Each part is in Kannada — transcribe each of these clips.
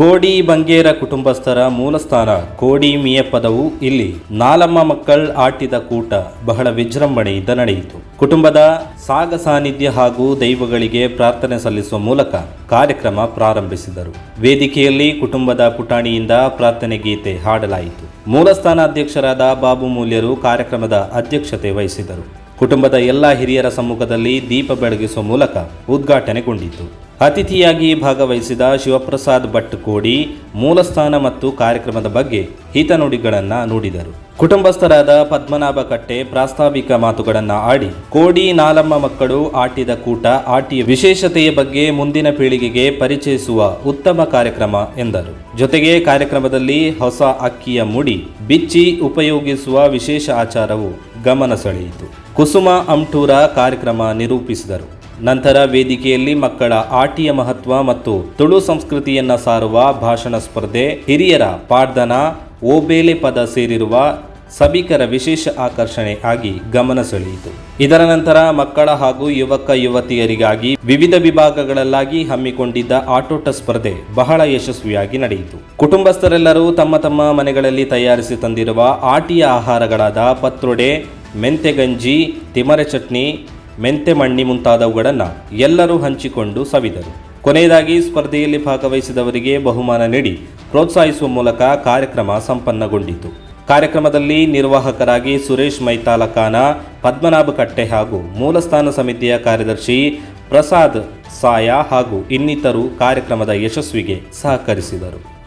ಕೋಡಿ ಬಂಗೇರ ಕುಟುಂಬಸ್ಥರ ಮೂಲಸ್ಥಾನ ಕೋಡಿ ಮಿಯಪ್ಪದವು ಇಲ್ಲಿ. ನಾಲಮ್ಮ ಮಕ್ಕಳ ಆಟಿದ ಕೂಟ ಬಹಳ ವಿಜೃಂಭಣೆಯಿಂದ ನಡೆಯಿತು. ಕುಟುಂಬದ ಸಾಗ ಸಾನ್ನಿಧ್ಯ ಹಾಗೂ ದೈವಗಳಿಗೆ ಪ್ರಾರ್ಥನೆ ಸಲ್ಲಿಸುವ ಮೂಲಕ ಕಾರ್ಯಕ್ರಮ ಪ್ರಾರಂಭಿಸಿದರು. ವೇದಿಕೆಯಲ್ಲಿ ಕುಟುಂಬದ ಪುಟಾಣಿಯಿಂದ ಪ್ರಾರ್ಥನೆ ಗೀತೆ ಹಾಡಲಾಯಿತು. ಮೂಲಸ್ಥಾನ ಅಧ್ಯಕ್ಷರಾದ ಬಾಬು ಮೂಲ್ಯರು ಕಾರ್ಯಕ್ರಮದ ಅಧ್ಯಕ್ಷತೆ ವಹಿಸಿದರು. ಕುಟುಂಬದ ಎಲ್ಲ ಹಿರಿಯರ ಸಮ್ಮುಖದಲ್ಲಿ ದೀಪ ಬೆಳಗಿಸುವ ಮೂಲಕ ಉದ್ಘಾಟನೆಗೊಂಡಿತು. ಅತಿಥಿಯಾಗಿ ಭಾಗವಹಿಸಿದ ಶಿವಪ್ರಸಾದ್ ಭಟ್ ಕೋಡಿ ಮೂಲಸ್ಥಾನ ಮತ್ತು ಕಾರ್ಯಕ್ರಮದ ಬಗ್ಗೆ ಹಿತನುಡಿಗಳನ್ನು ನುಡಿದರು. ಕುಟುಂಬಸ್ಥರಾದ ಪದ್ಮನಾಭ ಕಟ್ಟೆ ಪ್ರಾಸ್ತಾವಿಕ ಮಾತುಗಳನ್ನು ಆಡಿ ಕೋಡಿ ನಾಲಮ್ಮ ಮಕ್ಕಳು ಆಟಿದ ಕೂಟ ಆಟಿಯ ವಿಶೇಷತೆಯ ಬಗ್ಗೆ ಮುಂದಿನ ಪೀಳಿಗೆಗೆ ಪರಿಚಯಿಸುವ ಉತ್ತಮ ಕಾರ್ಯಕ್ರಮ ಎಂದರು. ಜೊತೆಗೆ ಕಾರ್ಯಕ್ರಮದಲ್ಲಿ ಹೊಸ ಅಕ್ಕಿಯ ಮುಡಿ ಬಿಚ್ಚಿ ಉಪಯೋಗಿಸುವ ವಿಶೇಷ ಆಚಾರವು ಗಮನ ಸೆಳೆಯಿತು. ಕುಸುಮ ಅಂಟೂರ ಕಾರ್ಯಕ್ರಮ ನಿರೂಪಿಸಿದರು. ನಂತರ ವೇದಿಕೆಯಲ್ಲಿ ಮಕ್ಕಳ ಆಟಿಯ ಮಹತ್ವ ಮತ್ತು ತುಳು ಸಂಸ್ಕೃತಿಯನ್ನ ಸಾರುವ ಭಾಷಣ ಸ್ಪರ್ಧೆ, ಹಿರಿಯರ ಪಾಡ್ದನ, ಓಬೇಲೆ ಪದ ಸೇರಿರುವ ಸಭಿಕರ ವಿಶೇಷ ಆಕರ್ಷಣೆ ಆಗಿ ಗಮನ ಸೆಳೆಯಿತು. ಇದರ ನಂತರ ಮಕ್ಕಳ ಹಾಗೂ ಯುವಕ ಯುವತಿಯರಿಗಾಗಿ ವಿವಿಧ ವಿಭಾಗಗಳಲ್ಲಾಗಿ ಹಮ್ಮಿಕೊಂಡಿದ್ದ ಆಟೋಟ ಸ್ಪರ್ಧೆ ಬಹಳ ಯಶಸ್ವಿಯಾಗಿ ನಡೆಯಿತು. ಕುಟುಂಬಸ್ಥರೆಲ್ಲರೂ ತಮ್ಮ ತಮ್ಮ ಮನೆಗಳಲ್ಲಿ ತಯಾರಿಸಿ ತಂದಿರುವ ಆಟಿಯ ಆಹಾರಗಳಾದ ಪತ್ರೊಡೆ, ಮೆಂತೆಗಂಜಿ, ತಿಮರೆ ಚಟ್ನಿ ಮೆಂತೆ ಮಣ್ಣಿ ಮುಂತಾದವುಗಳನ್ನು ಎಲ್ಲರೂ ಹಂಚಿಕೊಂಡು ಸವಿದರು. ಕೊನೆಯದಾಗಿ ಸ್ಪರ್ಧೆಯಲ್ಲಿ ಭಾಗವಹಿಸಿದವರಿಗೆ ಬಹುಮಾನ ನೀಡಿ ಪ್ರೋತ್ಸಾಹಿಸುವ ಮೂಲಕ ಕಾರ್ಯಕ್ರಮ ಸಂಪನ್ನಗೊಂಡಿತು. ಕಾರ್ಯಕ್ರಮದಲ್ಲಿ ನಿರ್ವಾಹಕರಾಗಿ ಸುರೇಶ್ ಮೈತಾಲಕಾನ ಪದ್ಮನಾಭ ಕಟ್ಟೆ ಹಾಗೂ ಮೂಲಸ್ಥಾನ ಸಮಿತಿಯ ಕಾರ್ಯದರ್ಶಿ ಪ್ರಸಾದ್ ಸಾಯ ಹಾಗೂ ಇನ್ನಿತರು ಕಾರ್ಯಕ್ರಮದ ಯಶಸ್ವಿಗೆ ಸಹಕರಿಸಿದರು.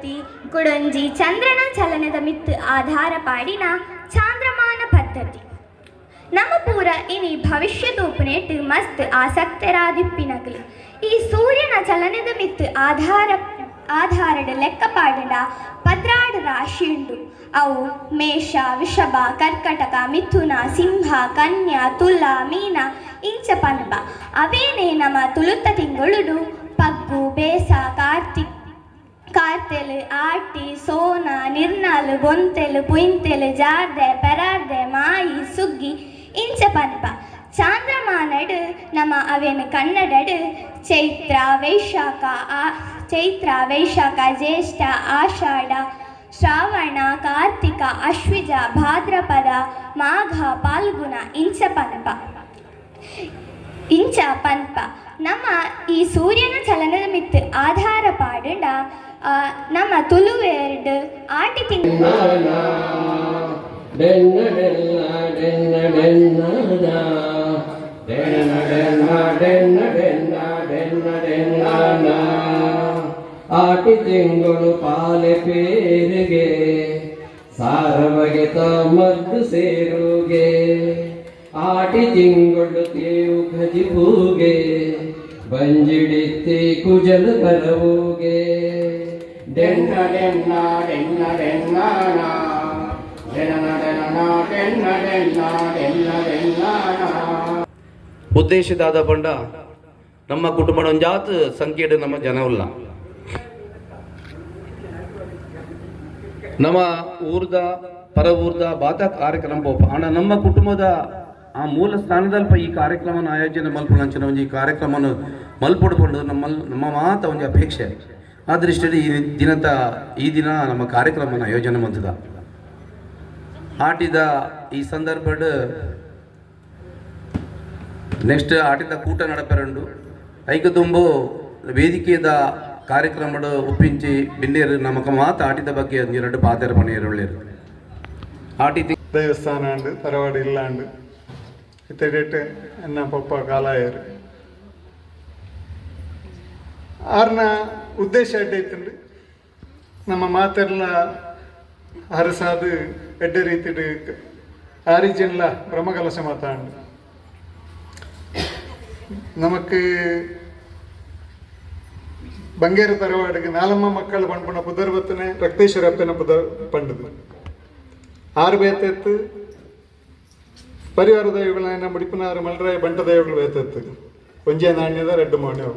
ಪದ್ಧತಿ ಕುಡೊಂಜಿ ಚಂದ್ರನ ಚಲನದ ಮಿತ್ತು ಆಧಾರ ಪಾಡಿನ ಚಾಂದ್ರಮಾನ ಪದ್ಧತಿ. ನಮ್ಮ ಪೂರ ಇನಿ ಭವಿಷ್ಯ ತೂಪುನೆಟ್ ಮಸ್ತ್ ಆಸಕ್ತರಾದಿಪ್ಪಿನಗಲು ಈ ಸೂರ್ಯನ ಚಲನದ ಮಿತ್ತು ಆಧಾರ, ಆಧಾರದ ಲೆಕ್ಕಪಾಡದ ಪದ್ರಾಡ ರಾಶಿ ಉಂಡು ಅವು ಮೇಷ, ವಿಷಭ, ಕರ್ಕಟಕ, ಮಿಥುನ, ಸಿಂಹ, ಕನ್ಯಾ, ತುಲ, ಮೀನ, ಇಂಚ, ಪನ್ಬ. ಅವೇನೇ ನಮ್ಮ ತುಳುತ್ತ ತಿಂಗಳುಡು. ಪಗ್ಗು, ಬೇಸ, ಕಾರ್ತಿಕ್ ಕಾರ್ತೆಲ್ ಆಟಿ, ಸೋನ ನಿರ್ನಾಲ್ ಗೊಂತೆಲ್ ಪುಯಿಂತೆಲ್ ಜಾರ್ದೆ, ಪೆರಾರ್ದೆ, ಮಾಯಿ, ಸುಗ್ಗಿ, ಇಂಚ ಪನ್ಪ. ಚಾಂದ್ರಮಾನಡ್, ನಮ್ಮ ಅವೇನು ಕನ್ನಡಡು, ಚೈತ್ರ, ವೈಶಾಖ, ಆ, ಚೈತ್ರ, ವೈಶಾಖ, ಜ್ಯೇಷ್ಠ, ಆಷಾಢ, ಶ್ರಾವಣ, ಕಾರ್ತಿಕ, ಅಶ್ವಿಜ, ಭಾದ್ರಪದ, ಮಾಘ, ಪಾಲ್ಗುಣ, ಇಂಚ ಪನ್ಪ. ಇಂಚ ಪನ್ಪ. ನಮ್ಮ ಈ ಸೂರ್ಯನ ಚಲನದ ಮಿತ್ ಆಧಾರ ಪಾಡುಂಡ ಡೆನ್ನ ಡೆನ್ನ ಡೆನ್ನ ಡೆನ್ನ ಆಟಿ ತಿಂಗಳು ಪಾಲೆ ಪೇರಿಗೆ, ಸಾರವಗೆ ಮದ್ದು ಸೇರುಗೆ. ಆಟಿ ತಿಂಗಳು ತೇವು ಖಜಿಬೂಗೆ ಬಂಜಿಡಿತ್ತಿ ಕುಜಲ ಕರವುಗೆ. ಡೆನ್ನ na denna ಡೆನ್ನಾನ denna denna denna denna na ಉದ್ದೇಶ ಉದ್ದೇಶದಾದ ಪಂಡ, ನಮ್ಮ ಕುಟುಂಬ ಜಾತ ಸಂಖ್ಯೆಡ್ ನಮ್ಮ ಜನವಲ್ಲ. ನಮ್ಮ ಊರ್ದ ಪರ ಊರ್ದ ಬಾತ ಕಾರ್ಯಕ್ರಮ ಪೋಪ ಆನ ನಮ್ಮ ಕುಟುಂಬದ ಆ ಮೂಲ ಸ್ಥಾನದಲ್ಪ ಈ ಕಾರ್ಯಕ್ರಮನ ಆಯೋಜನೆ ಮಲ್ಪಡ ಒಂಜಿ ಕಾರ್ಯಕ್ರಮನ ಮಲ್ಪೊಡ್ಕೊಂಡು ನಮ್ಮ ನಮ್ಮ ಮಾತ ಒಂಜಿ ಅಪೇಕ್ಷೆ. ಆ ದೃಷ್ಟಿಯಲ್ಲಿ ಈ ದಿನದ, ಈ ದಿನ ನಮ್ಮ ಕಾರ್ಯಕ್ರಮನ ಯೋಜನೆ ಬಂತದ ಆಟಿದ ಈ ಸಂದರ್ಭಡ್ ನೆಕ್ಸ್ಟ್ ಆಟಿದ ಕೂಟ ನಡಪರಂಡು ಐಕ ವೇದಿಕೆದ ಕಾರ್ಯಕ್ರಮದ ಒಪ್ಪಿಂಚಿ ಬಿನ್ನೇರು ನಮಕ ಮಾತು ಆಟಿದ ಬಗ್ಗೆ ಎರಡು ಪಾತ್ರ ಪಣಿಯರುಳ್ಳೇರು. ಆಟಿ ದೇವಸ್ಥಾನ ಉಂಡು ಪರವಾಡಿ ಇಲ್ಲ ಉಂಡು ಇತ್ತೆ ಎನ್ನ ಪಪ್ಪ ಕಾಲಾಯರು. ಆರ್ನ ಉದ್ದೇಶ ಎಡ್ಡೈತುಂಡು ನಮ್ಮ ಮಾತೆಲ್ಲ ಹರಸಾದು ಎಡ್ಡೆ ರೀತಿಡ್ ಆರಿಜಿನ್ಲ ಬ್ರಹ್ಮಕಲಶ ಮಾತಾಂಡು ನಮಕ್ ಬಂಗೇರ ತರವಾಡಿಗೆ ನಾಲಮ್ಮ ಮಕ್ಕಳು ಪಂಪುಣ ಪುದರ್ ಬತ್ತನೆ ರಕ್ತೇಶ್ವರ ಅಪ್ಪನ ಪುದರ್ ಪಂಡದು ಆರು ಬೇತೆತ್ತು ಪರಿವಾರ ದೈವಗಳನ್ನ ಮುಡಿಪನಾರ ಮಲ್ರಾಯ ಬಂಟ ದೈವಗಳು ಬೇತತ್ತು ಒಂಜೆ ನಾಣ್ಯದ ರೆಡ್ಡು ಮೌನ್ಯವು